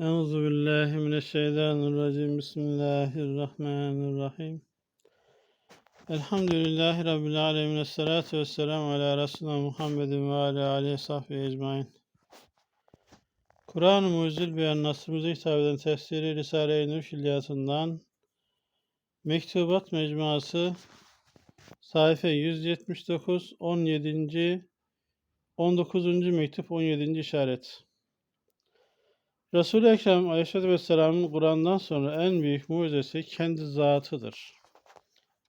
Euzu billahi mineşşeytanirracim. Bismillahirrahmanirrahim. Elhamdülillahi rabbil alamin. Essalatu vesselamu ala resulina Muhammedin ve ala alihi sahbihi ecmaîn. Kur'an-ı Mucizül Beyan nasrımıza hitap eden tefsiri Risale-i Nur Külliyatından Mektubat Mecmuası sayfa 179 17. 19. mektup 17. işaret. Resul-i Ekrem Aleyhisselatü Vesselam'ın Kur'an'dan sonra en büyük mucizesi kendi zatıdır.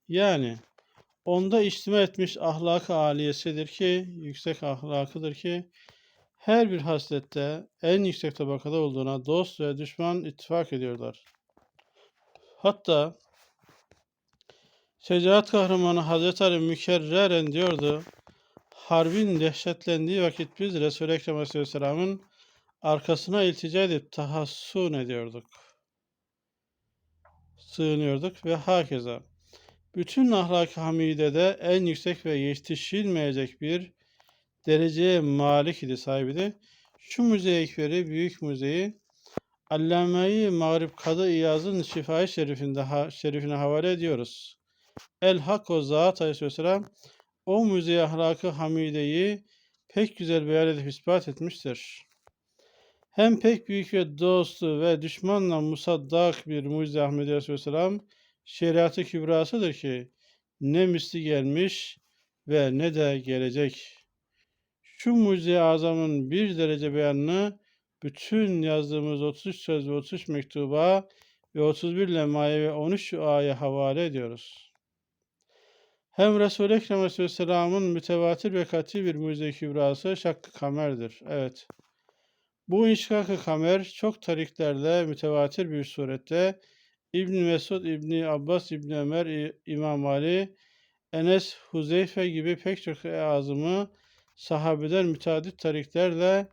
Yani onda içtima etmiş ahlak-ı aliyesidir ki, yüksek ahlakıdır ki, her bir haslette en yüksek tabakada olduğuna dost ve düşman ittifak ediyorlar. Hatta şecaat kahramanı Hazreti Ali mükerreren diyordu, harbin dehşetlendiği vakit biz Resul-i Ekrem Aleyhisselam'ın arkasına iltica edip tahassun ediyorduk. Sığınıyorduk ve hakeza. Bütün ahlak-ı hamidede en yüksek ve yetişilmeyecek bir dereceye malik idi sahibi Şu müze ekberi, büyük müzeyi Allame-i Mağrib Kadı İyaz'ın şifai şerifinde, ha, şerifine havale ediyoruz. El Hak o Zat Aleyhisselam o müze ahlakı hamideyi pek güzel beyan edip ispat etmiştir. Hem pek büyük ve dostu ve düşmanla musaddak bir mucize Ahmet Aleyhisselam şeriatı kübrasıdır ki ne misli gelmiş ve ne de gelecek. Şu mucize azamın bir derece beyanını bütün yazdığımız 33 söz ve 33 mektuba ve 31 lemaya ve 13 aya havale ediyoruz. Hem Resul-i Ekrem Aleyhisselam'ın mütevatir ve kat'i bir mucize kübrası şakkı kamerdir. Evet. Bu inşikak-ı kamer çok tariklerle mütevatir bir surette İbn Mesud, İbn Abbas, İbn Ömer, İmam Ali, Enes, Huzeyfe gibi pek çok azımı sahabeden müteadit tariklerle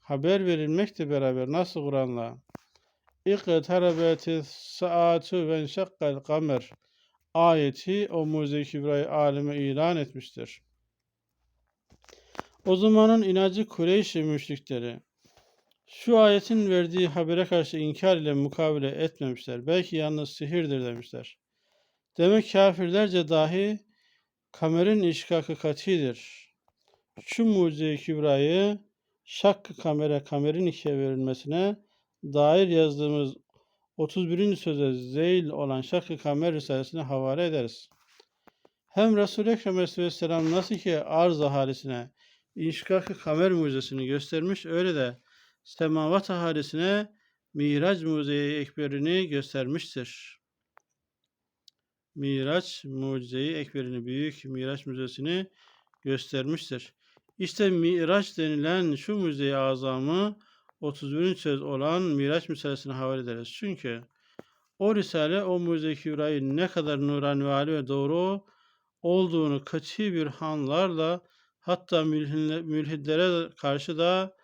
haber verilmekle beraber nasıl Kur'an'la İqtarabeti saatu ve enşakkal kamer ayeti o mucize kibrayı aleme ilan etmiştir. O zamanın inacı Kureyş müşrikleri şu ayetin verdiği habere karşı inkar ile mukabele etmemişler. Belki yalnız sihirdir demişler. Demek kafirlerce dahi kamerin işkakı katidir. Şu mucize-i kübrayı şakkı kamera kamerin ikiye verilmesine dair yazdığımız 31. söze zeyl olan şakkı kamer risalesine havale ederiz. Hem Resul-i Ekrem Aleyhisselam nasıl ki arz ahalisine inşikakı kamer mucizesini göstermiş öyle de semavat ahalisine Miraç Mucize-i Ekberini göstermiştir. Miraç Mucize-i Ekberini, büyük Miraç Müzesini göstermiştir. İşte Miraç denilen şu müze-i azamı 31. söz olan Miraç meselesine havale ederiz. Çünkü o risale o mucize-i kübrayı ne kadar nurani ve doğru olduğunu kaçı bir hanlarla hatta mülhidlere karşı da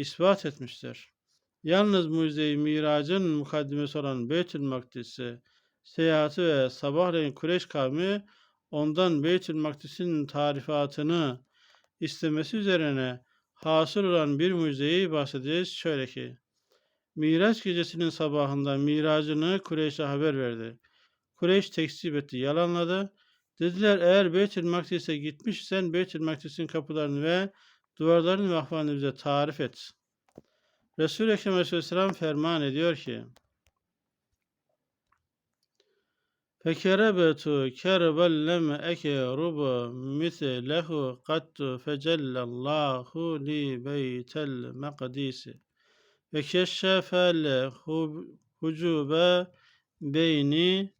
ispat etmiştir. Yalnız Mucize-i Mirac'ın mukaddimesi olan Beytül Makdis'i, seyahati ve sabahleyin Kureyş kavmi ondan Beytül Makdis'in tarifatını istemesi üzerine hasıl olan bir mucizeyi bahsedeceğiz. Şöyle ki, Miraç gecesinin sabahında miracını Kureyş'e haber verdi. Kureyş tekzip etti, yalanladı. Dediler eğer Beytül Makdis'e gitmişsen Beytül Makdis'in kapılarını ve duvarların vahvanı bize tarif et. Resul-i Ekrem Aleyhisselam ferman ediyor ki kerbelleme eke rubu mislehu kattu fecellallahu li beytel mekdisi ve keşşefel hucube beyni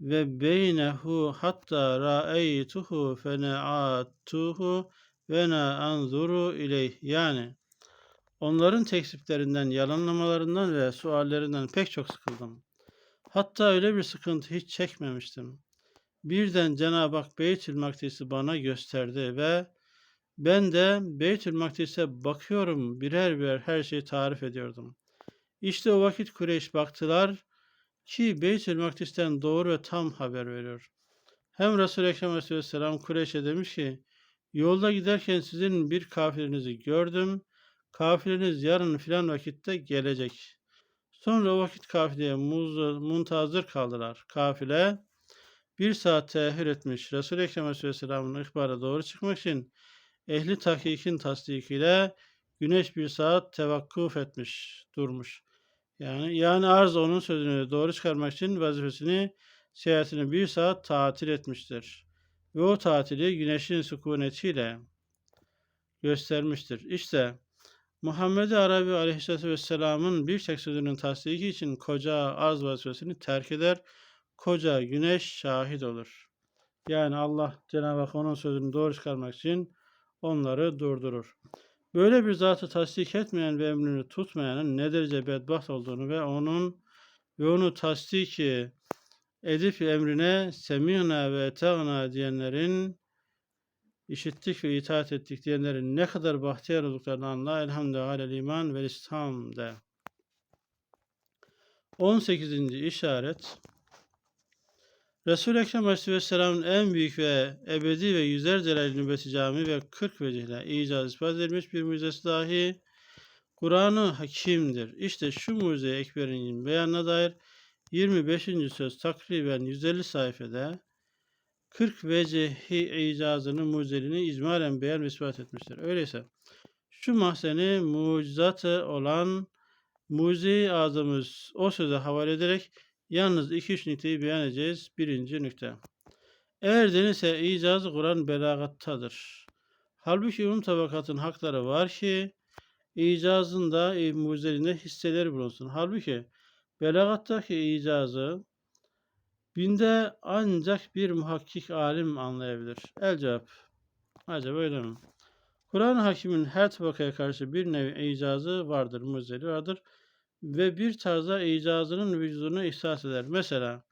ve beynehu hatta ra'eytuhu fene'atuhu ve na anzuru ileyh. Yani onların tekziplerinden, yalanlamalarından ve suallerinden pek çok sıkıldım. Hatta öyle bir sıkıntı hiç çekmemiştim. Birden Cenab-ı Hak Beytül Makdis'i bana gösterdi ve ben de Beytül Makdis'e bakıyorum birer birer her şeyi tarif ediyordum. İşte o vakit Kureyş baktılar ki Beytül Makdis'ten doğru ve tam haber veriyor. Hem Resul-i Ekrem Aleyhisselam Kureyş'e demiş ki Yolda giderken sizin bir kafirinizi gördüm. Kafiriniz yarın filan vakitte gelecek. Sonra vakit kafileye muntazır kaldılar. Kafile bir saat tehir etmiş. Resul-i Ekrem Aleyhisselam'ın ihbarı doğru çıkmak için ehli tahkikin tasdikiyle güneş bir saat tevakkuf etmiş, durmuş. Yani yani arz onun sözünü doğru çıkarmak için vazifesini seyahatini bir saat tatil etmiştir. Ve o tatili güneşin sükunetiyle göstermiştir. İşte Muhammed Arabi Aleyhisselatü Vesselam'ın bir tek sözünün tasdiki için koca arz vazifesini terk eder. Koca güneş şahit olur. Yani Allah Cenab-ı Hak onun sözünü doğru çıkarmak için onları durdurur. Böyle bir zatı tasdik etmeyen ve emrini tutmayanın ne derece bedbaht olduğunu ve onun ve onu tasdiki edip emrine semina ve etagna diyenlerin işittik ve itaat ettik diyenlerin ne kadar bahtiyar olduklarını anla. Elhamdülillah iman ve İslam de. 18. işaret Resul-i Ekrem Aleyhisselam'ın en büyük ve ebedi ve yüzer celal nübeti cami ve 40 vecihle icaz ispat edilmiş bir mucizesi dahi Kur'an-ı Hakim'dir. İşte şu mucize ekberinin beyanına dair 25. söz takriben 150 sayfada 40 vecihi icazını mucizeliğini icmalen beyan ve ispat etmiştir. Öyleyse şu mahzeni mucizatı olan mucize-i o söze havale ederek yalnız iki üç niteyi beyan edeceğiz. Birinci nükte. Eğer denirse icazı Kur'an belagattadır. Halbuki umum tabakatın hakları var ki icazında, e, mucizeliğinde hisseleri bulunsun. Halbuki belagattaki icazı binde ancak bir muhakkik alim anlayabilir. El cevap. Acaba öyle mi? Kur'an-ı Hakim'in her tabakaya karşı bir nevi icazı vardır, mucizeli vardır ve bir tarzda icazının vücudunu ihsas eder. Mesela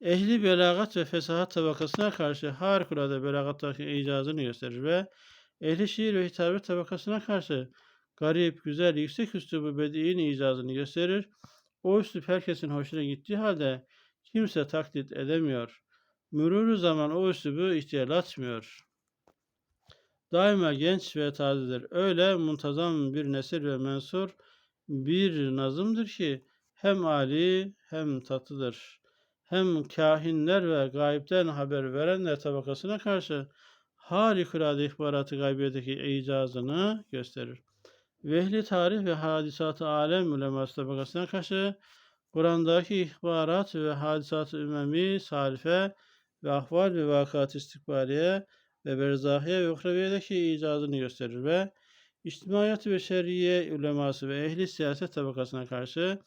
ehli belagat ve fesahat tabakasına karşı harikulade belagattaki icazını gösterir ve ehli şiir ve hitabet tabakasına karşı garip, güzel, yüksek üslubu bedi'in icazını gösterir. O üslup herkesin hoşuna gittiği halde kimse taklit edemiyor. Mürürü zaman o üslubu ihtiyalatmıyor. Daima genç ve tazedir. Öyle muntazam bir nesil ve mensur bir nazımdır ki hem ali hem tatlıdır. Hem kahinler ve gayipten haber verenler tabakasına karşı harikulade ihbaratı gaybiyedeki icazını gösterir. Vehli tarih ve hadisat-ı alem uleması tabakasına karşı Kur'an'daki ihbarat ve hadisat-ı ümemi, salife ve ahval ve vakat istikbaliye ve berzahiye ve uhraviyedeki icazını gösterir ve İçtimaiyat ve şer'iye uleması ve ehli siyaset tabakasına karşı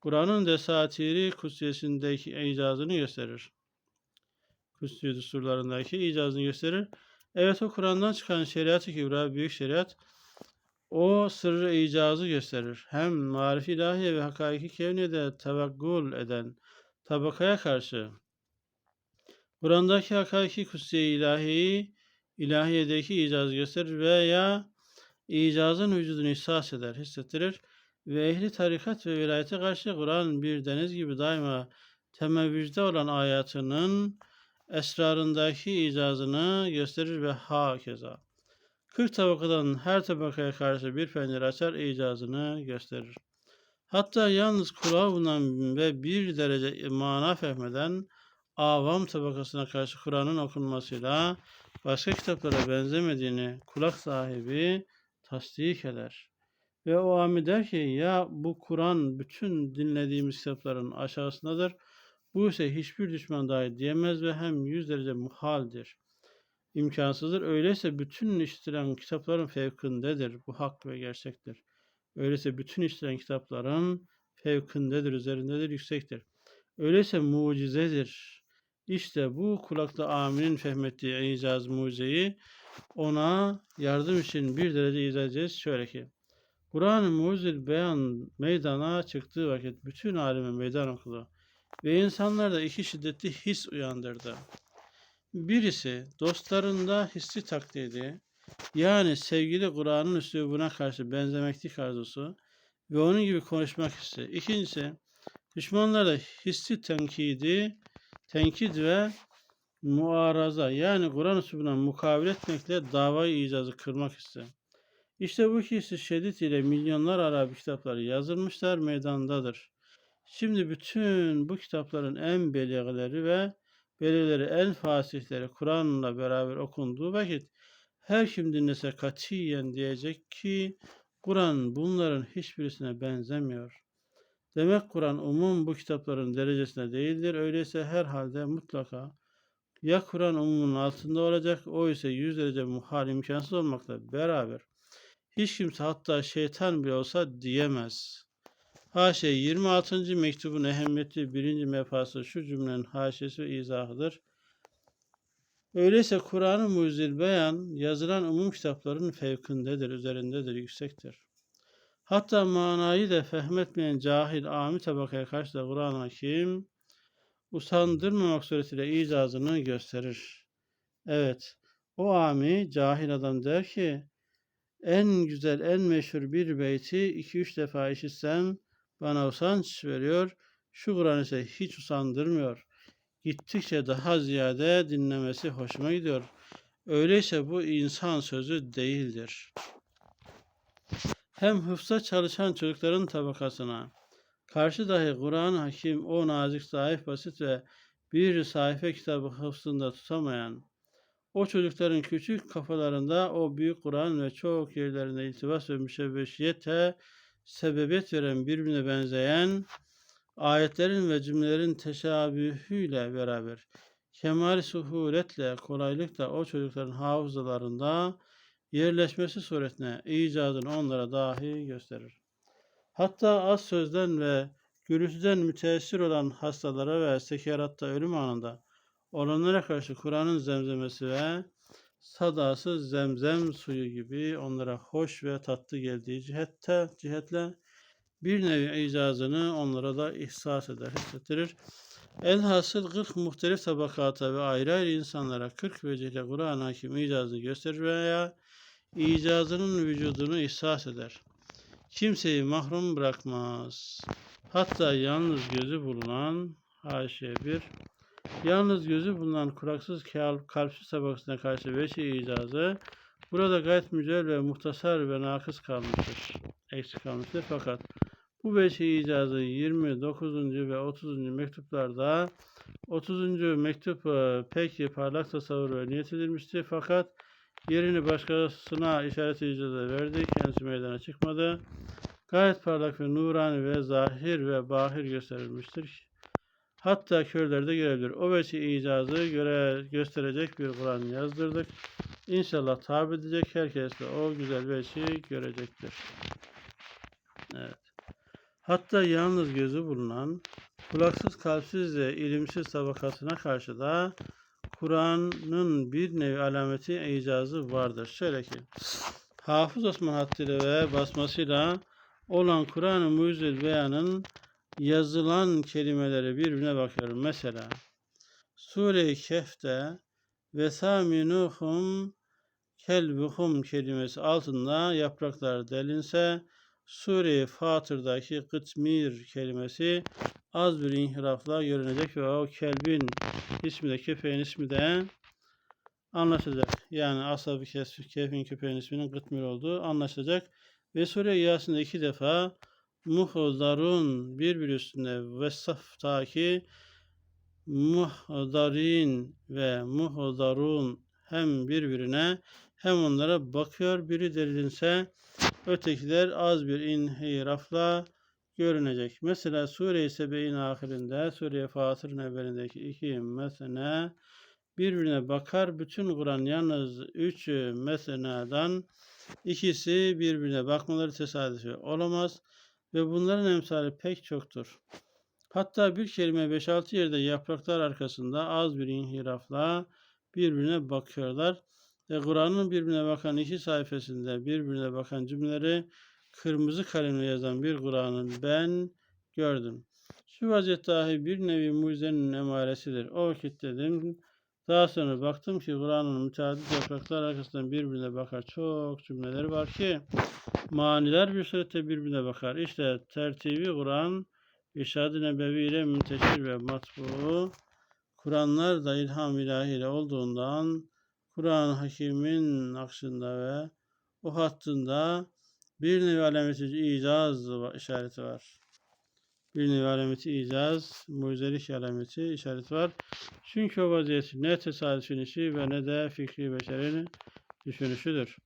Kur'an'ın desatiri kutsiyesindeki icazını gösterir. Kutsi düsturlarındaki icazını gösterir. Evet o Kur'an'dan çıkan şeriat-ı kübra, büyük şeriat o sırrı icazı gösterir. Hem marif ilahiye ve hakaiki kevniyede tevekkül eden tabakaya karşı Kur'an'daki hakaiki kutsiye ilahiyi ilahiyedeki icazı gösterir veya icazın vücudunu ihsas eder, hissettirir ve ehli tarikat ve vilayete karşı Kur'an bir deniz gibi daima temevvüzde olan ayatının esrarındaki icazını gösterir ve hakeza. 40 tabakadan her tabakaya karşı bir pencere açar icazını gösterir. Hatta yalnız kulağı bulunan ve bir derece mana fehmeden avam tabakasına karşı Kur'an'ın okunmasıyla başka kitaplara benzemediğini kulak sahibi tasdik eder. Ve o ami der ki ya bu Kur'an bütün dinlediğimiz kitapların aşağısındadır. Bu ise hiçbir düşman dahi diyemez ve hem yüz derece muhaldir. İmkansızdır. Öyleyse bütün işitilen kitapların fevkindedir. Bu hak ve gerçektir. Öyleyse bütün işitilen kitapların fevkindedir, üzerindedir, yüksektir. Öyleyse mucizedir. İşte bu kulakta aminin fehmettiği icaz mucizeyi ona yardım için bir derece izah edeceğiz. Şöyle ki Kur'an-ı Mucizül Beyan meydana çıktığı vakit bütün aleme meydan okudu ve insanlarda iki şiddetli his uyandırdı. Birisi dostlarında hissi taklidi yani sevgili Kur'an'ın üslubuna karşı benzemeklik arzusu ve onun gibi konuşmak hissi. İkincisi düşmanlarda hissi tenkidi, tenkit ve muaraza yani Kur'an üslubuna mukabil etmekle davayı icazı kırmak ise. İşte bu hissi şiddet ile milyonlar Arabi kitapları yazılmışlar meydandadır. Şimdi bütün bu kitapların en belirleri ve belirleri en fasihleri Kur'an'la beraber okunduğu vakit her kim dinlese katiyen diyecek ki Kur'an bunların hiçbirisine benzemiyor. Demek Kur'an umum bu kitapların derecesine değildir. Öyleyse herhalde mutlaka ya Kur'an umumun altında olacak, o ise yüz derece muhal imkansız olmakla beraber hiç kimse hatta şeytan bile olsa diyemez. Haşa 26. mektubun ehemmiyeti birinci mefası şu cümlenin haşesi ve izahıdır. Öyleyse Kur'an-ı Mucizil Beyan yazılan umum kitapların fevkindedir, üzerindedir, yüksektir. Hatta manayı da fehmetmeyen cahil ami tabakaya karşı da Kur'an-ı Hakim usandırmamak suretiyle icazını gösterir. Evet, o ami cahil adam der ki, en güzel, en meşhur bir beyti iki üç defa işitsem bana usanç veriyor. Şu Kur'an ise hiç usandırmıyor. Gittikçe daha ziyade dinlemesi hoşuma gidiyor. Öyleyse bu insan sözü değildir. Hem hıfza çalışan çocukların tabakasına karşı dahi Kur'an hakim o nazik, zayıf, basit ve bir sayfa kitabı hıfzında tutamayan o çocukların küçük kafalarında o büyük Kur'an ve çok yerlerinde iltibas ve müşebbeşiyete sebebiyet veren birbirine benzeyen ayetlerin ve cümlelerin teşabühüyle beraber kemal suhuletle, kolaylıkla o çocukların hafızalarında yerleşmesi suretine icadını onlara dahi gösterir. Hatta az sözden ve gürültüden müteessir olan hastalara ve sekeratta ölüm anında olanlara karşı Kur'an'ın zemzemesi ve sadası zemzem suyu gibi onlara hoş ve tatlı geldiği cihette, cihetle bir nevi icazını onlara da ihsas eder, hissettirir. Elhasıl 40 muhtelif tabakata ve ayrı ayrı insanlara 40 vecihle Kur'an hakim icazını gösterir veya icazının vücudunu ihsas eder. Kimseyi mahrum bırakmaz. Hatta yalnız gözü bulunan haşiye bir Yalnız gözü bulunan kuraksız kalpsiz tabakasına karşı veşi icazı burada gayet mücel ve muhtasar ve nakıs kalmıştır. Eksik kalmıştır. Fakat bu veşi icazı 29. ve 30. mektuplarda 30. mektup e, pek parlak tasavvur ve niyet edilmişti. Fakat yerini başkasına işaret icazı verdi. Kendisi meydana çıkmadı. Gayet parlak ve nurani ve zahir ve bahir gösterilmiştir. Hatta körler de görebilir. O veci icazı göre, gösterecek bir Kur'an yazdırdık. İnşallah tabi edecek herkes de o güzel veci görecektir. Evet. Hatta yalnız gözü bulunan, kulaksız, kalpsiz ve ilimsiz tabakasına karşı da Kur'an'ın bir nevi alameti icazı vardır. Şöyle ki, Hafız Osman hattıyla ve basmasıyla olan Kur'an-ı Mucizül Beyan'ın yazılan kelimelere birbirine bakıyorum. Mesela Sure-i Kehf'te ve saminuhum kelbuhum kelimesi altında yapraklar delinse Sure-i Fatır'daki kıtmir kelimesi az bir inhirafla görünecek ve o kelbin ismi de köpeğin ismi de anlaşılacak. Yani asabı kefin köpeğin isminin kıtmir olduğu anlaşılacak. Ve Sure-i Yasin'de iki defa muhdarun birbiri üstüne ve saftaki muhdarin ve muhdarun hem birbirine hem onlara bakıyor. Biri derinse ötekiler az bir inhirafla görünecek. Mesela Sure-i Sebe'in ahirinde, Sure-i Fatır'ın evvelindeki iki mesene birbirine bakar. Bütün Kur'an yalnız üç mesenadan ikisi birbirine bakmaları tesadüfi olamaz ve bunların emsali pek çoktur. Hatta bir kelime 5-6 yerde yapraklar arkasında az bir inhirafla birbirine bakıyorlar. Ve Kur'an'ın birbirine bakan iki sayfasında birbirine bakan cümleleri kırmızı kalemle yazan bir Kur'an'ın ben gördüm. Şu vaziyet dahi bir nevi mucizenin emaresidir. O vakit dedim. Daha sonra baktım ki Kur'an'ın müteadit yapraklar arkasından birbirine bakar çok cümleleri var ki maniler bir surette birbirine bakar. İşte tertibi Kur'an, İrşad-ı Nebevi ile münteşir ve matbu, Kur'anlar da ilham ilahiyle olduğundan Kur'an Hakim'in akşında ve o hattında bir nevi alameti icaz işareti var. Bir nevi alameti icaz, mucizelik alameti işaret var. Çünkü o vaziyeti ne tesadüfün işi ve ne de fikri beşerin düşünüşüdür.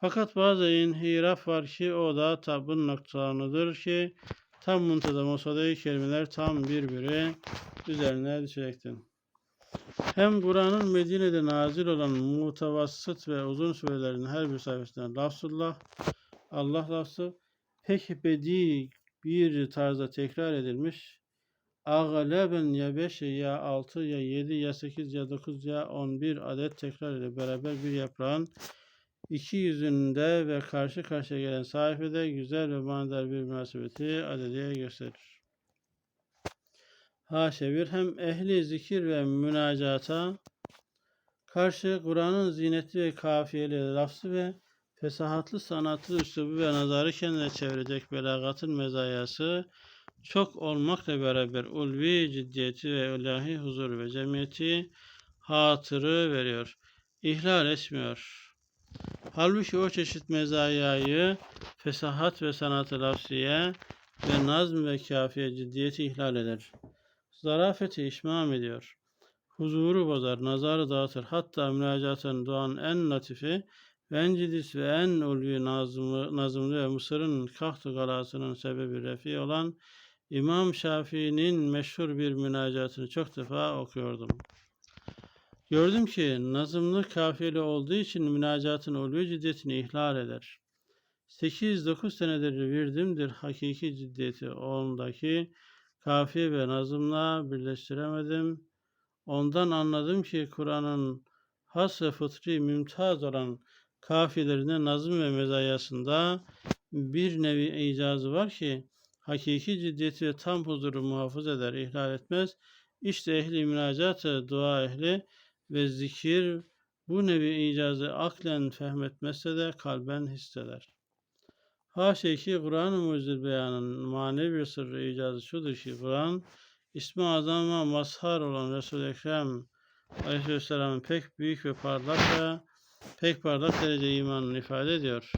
Fakat bazı inhiraf var ki o da tabın noktalarıdır ki tam muntazam olsa da kelimeler tam birbiri üzerine düşecektir. Hem Kur'an'ın Medine'de nazil olan mutavassıt ve uzun surelerin her bir sayfasında lafzullah, Allah lafzı pek bedi bir tarzda tekrar edilmiş. Ağleben ya 5 ya 6 ya 7 ya 8 ya 9 ya 11 adet tekrar ile beraber bir yaprağın iki yüzünde ve karşı karşıya gelen sayfede güzel ve manidar bir münasebeti adediye gösterir. Haşa bir hem ehli zikir ve münacata karşı Kur'an'ın zinetli ve kafiyeli lafzı ve fesahatlı sanatlı üslubu ve nazarı kendine çevirecek belagatın mezayası çok olmakla beraber ulvi ciddiyeti ve ilahi huzur ve cemiyeti hatırı veriyor. İhlal etmiyor. Halbuki o çeşit mezayayı fesahat ve sanatı lafziye ve nazm ve kafiye ciddiyeti ihlal eder. Zarafeti işmam ediyor. Huzuru bozar, nazarı dağıtır. Hatta münacatın doğan en latifi ve en cidis ve en ulvi nazımı, nazımlı ve Mısır'ın kahtı galasının sebebi refi olan İmam Şafii'nin meşhur bir münacatını çok defa okuyordum. Gördüm ki nazımlı kafiyeli olduğu için münacatın ulvi ciddiyetini ihlal eder. 8-9 senedir virdimdir hakiki ciddiyeti ondaki kafiye ve nazımla birleştiremedim. Ondan anladım ki Kur'an'ın has ve fıtri mümtaz olan kafiyelerinde nazım ve mezayasında bir nevi icazı var ki hakiki ciddiyeti ve tam huzuru muhafaza eder, ihlal etmez. İşte ehli münacatı, dua ehli ve zikir bu nevi icazı aklen fehmetmezse de kalben hisseder. Haşa ki Kur'an-ı Mucizül Beyan'ın manevi sırrı icazı şudur ki Kur'an ismi azama mazhar olan Resul-i Ekrem Aleyhisselam'ın pek büyük ve parlak ve pek parlak derece imanını ifade ediyor.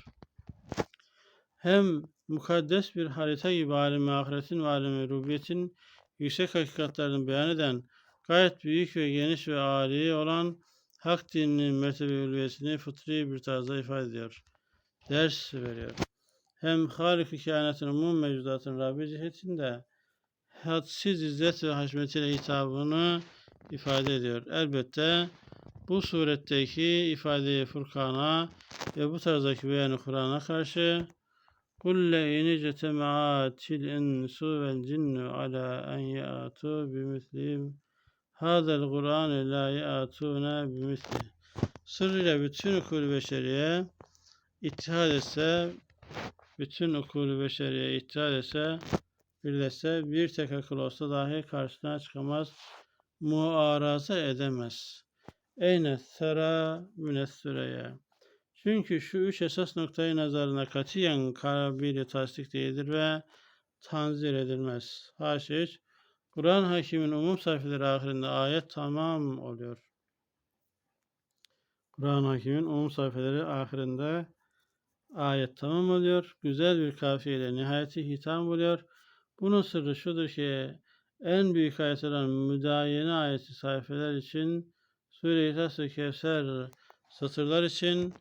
Hem mukaddes bir harita gibi alemi ahiretin ve alemi rubiyetin yüksek hakikatlerini beyan eden gayet büyük ve geniş ve âli olan hak dininin mertebe ulviyesini fıtri bir tarzda ifade ediyor. Ders veriyor. Hem Halik-i kainatın umum mevcudatın Rabbi cihetinde hadsiz izzet ve haşmetiyle hitabını ifade ediyor. Elbette bu suretteki ifadeyi Furkan'a ve bu tarzdaki beyanı Kur'an'a karşı Kulle in ictema'atil insu vel cinnu ala en ya'tu bimithli hadel Kur'an la ya'tuna bimithli Sırrıyla bütün kul beşeriye ittihad etse bütün okulu beşeriye ittihad etse birleşse bir tek akıl olsa dahi karşısına çıkamaz muaraza edemez. Eyne sera münes Çünkü şu üç esas noktayı nazarına katiyen kabili tasdik değildir ve tanzir edilmez. Haşa Kur'an hakimin umum sayfaları ahirinde ayet tamam oluyor. Kur'an hakimin umum sayfaları ahirinde ayet tamam oluyor. Güzel bir kafiyeyle nihayeti hitam oluyor. Bunun sırrı şudur ki en büyük ayet olan müdayene ayeti sayfeler için Sure-i ve Kevser satırlar için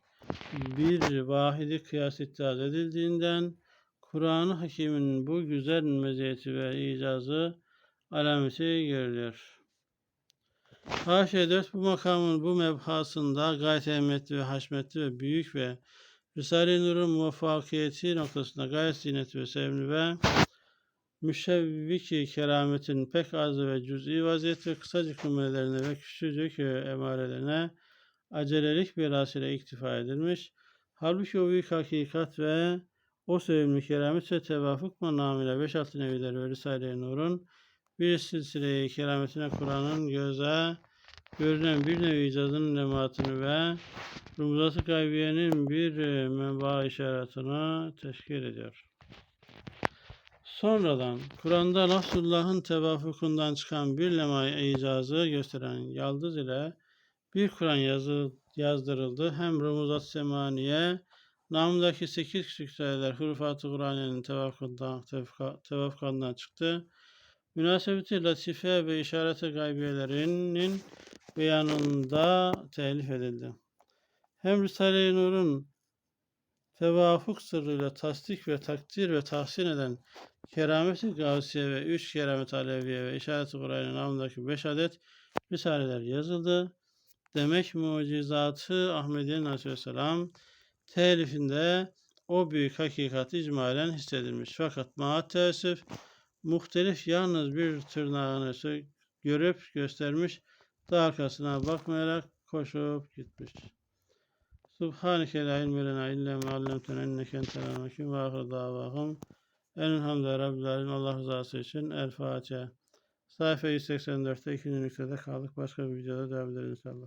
bir vahidi kıyas iddiaz edildiğinden Kur'an-ı Hakim'in bu güzel meziyeti ve icazı alameti görülüyor. Haşa 4 bu makamın bu mebhasında gayet ehemmiyetli ve haşmetli ve büyük ve Risale-i Nur'un muvaffakiyeti noktasında gayet zinetli ve sevimli ve müşevviki kerametin pek az ve cüz'i vaziyet ve kısacık numaralarına ve küçücük emarelerine acelelik bir ile iktifa edilmiş. Halbuki o büyük hakikat ve o sevimli keramet ve tevafuk manamıyla 5-6 nevileri ve Risale-i Nur'un bir silsile kerametine Kur'an'ın göze görünen bir nevi icazının nematını ve rumuzat-ı gaybiyenin bir menba işaretini teşkil ediyor. Sonradan Kur'an'da Lafzullah'ın tevafukundan çıkan bir lema icazı gösteren yaldız ile bir Kur'an yazı, yazdırıldı. Hem Rumuzat Semaniye namındaki 8 küçük sayılar Hurufat-ı tevaffuka- tevaffukandan çıktı. Münasebeti latife ve işareti gaybiyelerinin beyanında telif edildi. Hem Risale-i Nur'un tevafuk sırrıyla tasdik ve takdir ve tahsin eden Keramet-i Gavsiye ve Üç Keramet Aleviye ve İşaret-i Kur'an'ın namındaki beş adet risaleler yazıldı. Demek mucizatı Ahmediye'nin Aleyhisselam telifinde o büyük hakikat icmalen hissedilmiş. Fakat maat teessüf muhtelif yalnız bir tırnağını görüp göstermiş da arkasına bakmayarak koşup gitmiş. Subhaneke la ilme lena illa ma allamtena inneke entel ve ahir davahum Elhamdülillahi Rabbil Alemin. Allah rızası için El Fatiha. Sayfa 184'te ikinci nüktede kaldık. Başka bir videoda devam ederiz inşallah.